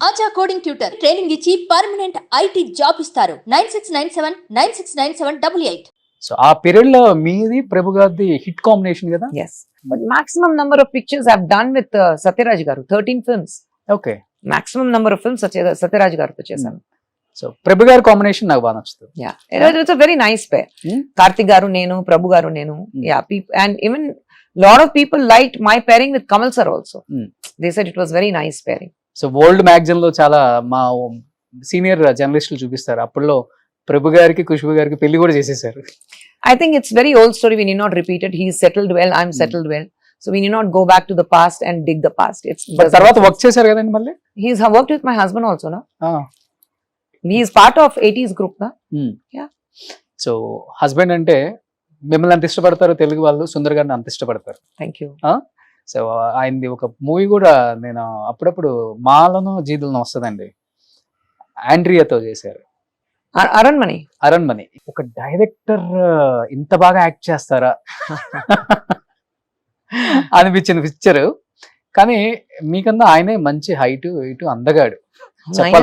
ఆచా coding tutor training ఇచ్చి permanent IT job ఇస్తారు nine six nine seven nine six nine seven double eight so ఆ పీరియడ్లో మీది ప్రభు గారిది హిట్ కాంబినేషన్ కదా Yes. But maximum number of pictures I've done with uh, Satyaraj Garu, 13 films. Okay Maximum number of films Satya, Satyaraj Garu చేశాను. So Prabhu garu combination నాకు బాగా నచ్చుతుంది Yeah. It was, it's a very nice pair. Hmm. Karthik Garu Nenu, Prabhu Garu Nenu. Hmm. Yeah. People, and even lot of people liked my pairing with Kamal sir also. Hmm. So world మ్యాగజైన్లో చాలా మా senior జర్నలిస్టులు చూపిస్తారు అప్పుడులో ప్రభు గారికి ఖుష్బు గారికి పెళ్ళి కూడా చేసేసారు story. We need not repeat it. He's settled well. I'm Hmm. settled well. So we need not go back to the past and dig the past. It's But doesn't తర్వాత వర్క్ చేశారు కదండి మళ్ళీ sense. He's worked with my husband also, no? ఆ, He is part of 80s group, no? Um. Yeah. So husband అంటే మిమ్మల్ని అంత ఇష్టపడతారు తెలుగు వాళ్ళు సుందర్ గారిని అంత ఇష్టపడతారు Thank you. సో ఆయనది ఒక మూవీ కూడా నేను అప్పుడప్పుడు మాలను జీదులను వస్తుందండి. ఆండ్రియాతో చేశారు. Aranmani. అరణ్మణి ఒక డైరెక్టర్ ఇంత బాగా యాక్ట్ చేస్తారా? అనిపించిన పిక్చర్. కానీ మీకన్నా ఆయనే మంచి హైట్ ఇటు అందగాడు.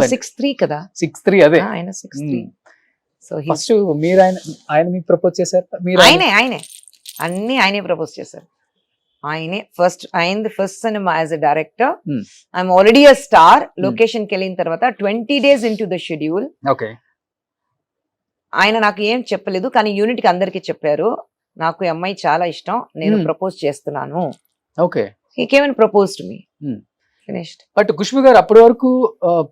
సిక్స్ త్రీ కదా? సిక్స్ త్రీ అదే. ఆయన సిక్స్ త్రీ సో ఫస్ట్ మీరు ఆయన ఆయన మీకు ప్రపోజ్ చేశారు? మీరు ఆయనే ఆయనే. అన్ని ఆయనే ప్రపోజ్ చేశారు. ఆయనే ఫస్ట్ ఆయనది first cinema as a director Hmm. I'm already a star లొకేషన్కి వెళ్ళిన తర్వాత twenty days into the schedule okay ఆయన నాకు ఏం చెప్పలేదు కానీ యూనిట్కి అందరికి చెప్పారు. నాకు ఈ అమ్మాయి చాలా ఇష్టం. నేను Hmm. ప్రపోజ్ చేస్తున్నాను. Okay he came and propose to me Hmm. Finished but Khushbu garu అప్పటి వరకు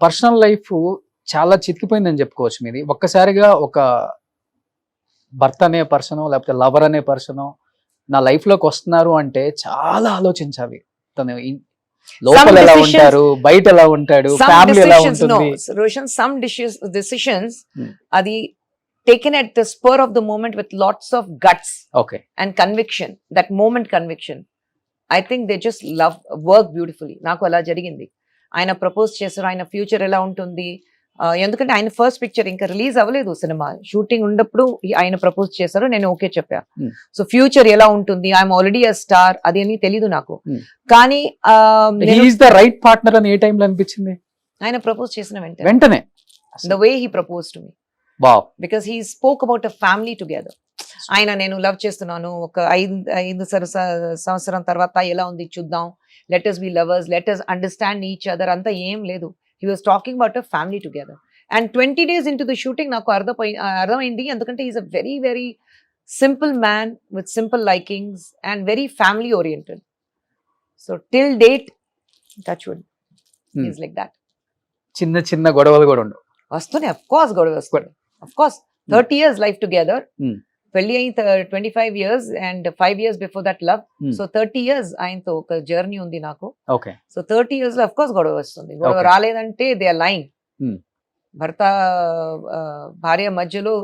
పర్సనల్ లైఫ్ చాలా చితికిపోయిందని చెప్పుకోవచ్చు మీది. ఒక్కసారిగా ఒక భర్త అనే పర్సన్ లేకపోతే లవర్ అనే పర్సన్ నా లైఫ్లోకి వస్తున్నారు అంటే చాలా ఆలోచించాలి తను రోషన్ సమ్ డిషెస్ hmm. అది taken at the spur of the moment with guts okay and conviction that moment conviction I think they just love work beautifully నాకు అలా జరిగింది. ఆయన ప్రపోజ్ చేశారు. ఆయన ఫ్యూచర్ ఎలా ఉంటుంది? ఎందుకంటే ఆయన ఫస్ట్ పిక్చర్ ఇంకా రిలీజ్ అవ్వలేదు సినిమా షూటింగ్ ఉన్నప్పుడు ఆయన ప్రపోజ్ చేశారు నేను ఓకే చెప్పా. Hmm. సో ఫ్యూచర్ ఎలా ఉంటుంది? ఐఎమ్ ఆల్రెడీ అ స్టార్ అది అని తెలీదు నాకు. Hmm. కానీ ద రైట్ పార్ట్నర్ అని ఏ టైంలో అనిపించింది? ఆయన ప్రపోజ్ చేసిన వెంటనే. వెంటనే. The way he propose to me because he spoke about a family together ఆయన నేను లవ్ చేస్తున్నాను. ఒక ఐదు ఐదు సంవత్సరం తర్వాత ఎలా ఉంది చూద్దాం. Letters be lovers letters understand each other అంతా ఏం లేదు. He was talking about a family together and twenty days into the shooting నాకు అర్థమై అర్థమైంది. ఎందుకంటే is a very very simple man with simple likings and very family oriented so till date touch wood. Is like that చిన్న చిన్న గొడవలు కూడా ఉండవు. వస్తున్నాయి. అఫ్ కోర్స్ గొడవ వస్తుంది of course thirty years life together. పెళ్ళి అయిన twenty five years and five years before that love. So thirty years ఆయనతో ఒక జర్నీ ఉంది నాకు. ఓకే సో థర్టీ ఇయర్స్లో అఫ్ కోర్స్ గొడవ వస్తుంది. గొడవ. రాలేదంటే దే ఆర్ లైన్. భర్త భార్య మధ్యలో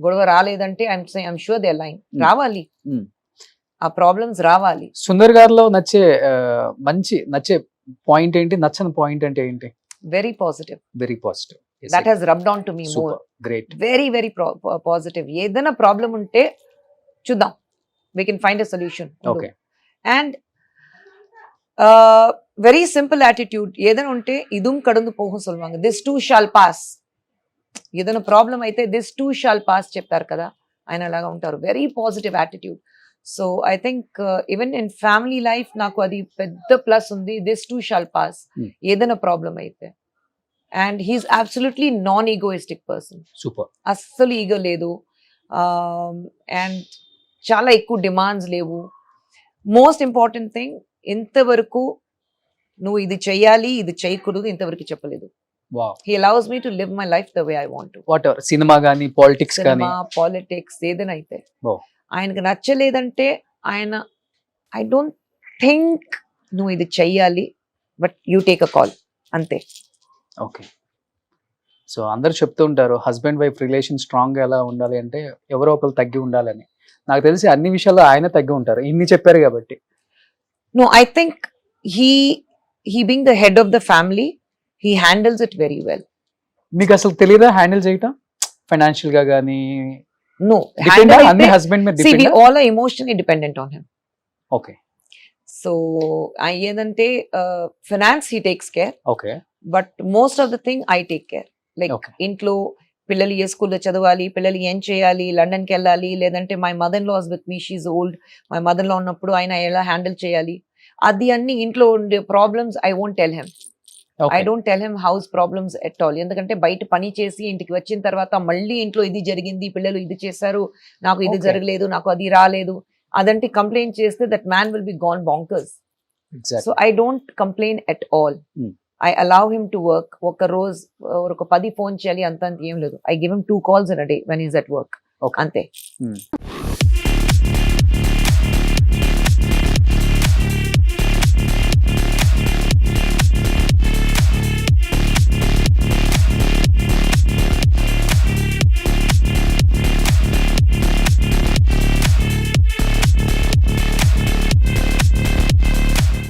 గొడవ రాలేదంటే I'm I'm sure they line. రావాలి. Hmm. ఆ ప్రాబ్లమ్స్ రావాలి. సుందర్ గారిలో నచ్చే మంచి నచ్చే పాయింట్ ఏంటి? నచ్చని పాయింట్ అంటే ఏంటి? Very positive very positive that he's rubbed on to me more great very very positive ఏదైనా ప్రాబ్లం ఉంటే చూద్దాం. We can find a solution okay and very simple attitude ఏదైనా ఉంటే ఇదుం కడుందు పోహం సొల్వాంగ. దిస్ టూ షాల్ పాస్ ఏదైనా ప్రాబ్లం అయితే దిస్ టూ షాల్ పాస్ చెప్తారు కదా. ఆయన అలాగా ఉంటారు. Very positive attitude so I think even in family life నాకు అది పెద్ద ప్లస్ ఉంది. This too shall pass. ఏదైనా ప్రాబ్లం అయితే. And he's absolutely non egoistic person super అస్సలు ఈగో లేదు. అండ్ చాలా ఎక్కువ డిమాండ్స్ లేవు. మోస్ట్ ఇంపార్టెంట్ థింగ్ ఇంతవరకు నువ్వు ఇది చెయ్యాలి ఇది చేయకూడదు ఇంతవరకు చెప్పలేదు. He allows me to live my life the way I want whatever cinema గానీ పాలిటిక్స్ కానీ సినిమా పాలిటిక్స్ ఏదైనా అయితే. ఆయనకు నచ్చలేదంటే ఆయన ఐ డోంట్ థింక్ నువ్వు ఇది చెయ్యాలి but you take a call అంతే. ఓకే. సో అందరు చెప్తూ ఉంటారు హస్బెండ్ వైఫ్ రిలేషన్ స్ట్రాంగ్ ఎలా ఉండాలి అంటే ఎవరో ఒకరు తగ్గి ఉండాలని. నాకు తెలిసి అన్ని విషయాల్లో ఆయన తగ్గి ఉంటారు ఇన్ని చెప్పారు కాబట్టి. No, I think he he being the head of the family, he handles it very well. మీకు అసలు తెలియదా హ్యాండిల్ చేయటం? ఫైనాన్షియల్గా కానీ handle అన్ని హస్బెండ్ మీద see, we depend all are emotionally dependent on him. Okay. I ఏదంటే finance he takes care okay. But most of the thing I take care like. ఇంట్లో పిల్లలు ఏ స్కూల్లో చదవాలి పిల్లలు ఏం చేయాలి లండన్కి వెళ్ళాలి లేదంటే my mother lives with me she's old my మదర్లో ఉన్నప్పుడు ఆయన ఎలా హ్యాండిల్ చేయాలి అది అన్ని ఇంట్లో ఉండే problems I won't tell him I don't tell him house problems at all ఎందుకంటే బయట పని చేసి ఇంటికి వచ్చిన తర్వాత మళ్ళీ ఇంట్లో ఇది జరిగింది పిల్లలు ఇది చేశారు నాకు ఇది. జరగలేదు నాకు అది రాలేదు అదంటే కంప్లైంట్ చేస్తే that man will be gone bonkers so I don't complain at all. I allow him to work ఒక రోజు ఒక పది ఫోన్ చేయాలి అంత ఏం లేదు I give him two calls in a day when is at work. అంతే Hmm.